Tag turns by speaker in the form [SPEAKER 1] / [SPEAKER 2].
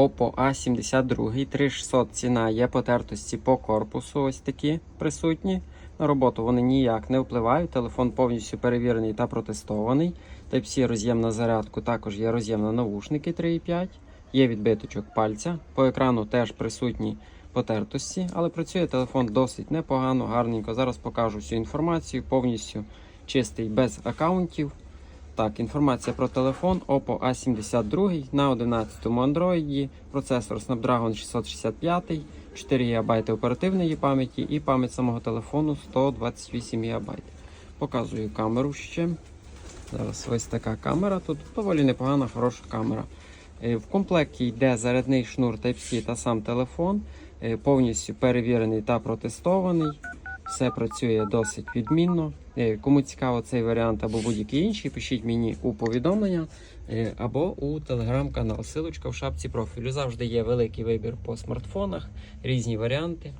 [SPEAKER 1] Oppo A72, 3600 ціна, є потертості по корпусу, ось такі присутні. На роботу вони ніяк не впливають. Телефон повністю перевірений та протестований. Type-C роз'єм на зарядку, також є роз'єм на навушники 3.5, є відбиточок пальця. По екрану теж присутні потертості, але працює телефон досить непогано, гарненько. Зараз покажу всю інформацію, повністю чистий без аккаунтів. Так, інформація про телефон Oppo A72 на 11-му Android, процесор Snapdragon 665, 4 ГБ оперативної пам'яті і пам'ять самого телефону 128 ГБ. Показую камеру ще. Зараз ось така камера. Тут доволі непогана, хороша камера. Е, В комплекті йде зарядний шнур Type-C та сам телефон, е, повністю перевірений та протестований. Все працює досить відмінно. Е, Кому цікаво цей варіант або будь-який інший, пишіть мені у повідомлення е, або у телеграм-канал. Силочка в шапці профілю. Завжди є великий вибір по смартфонах, різні варіанти.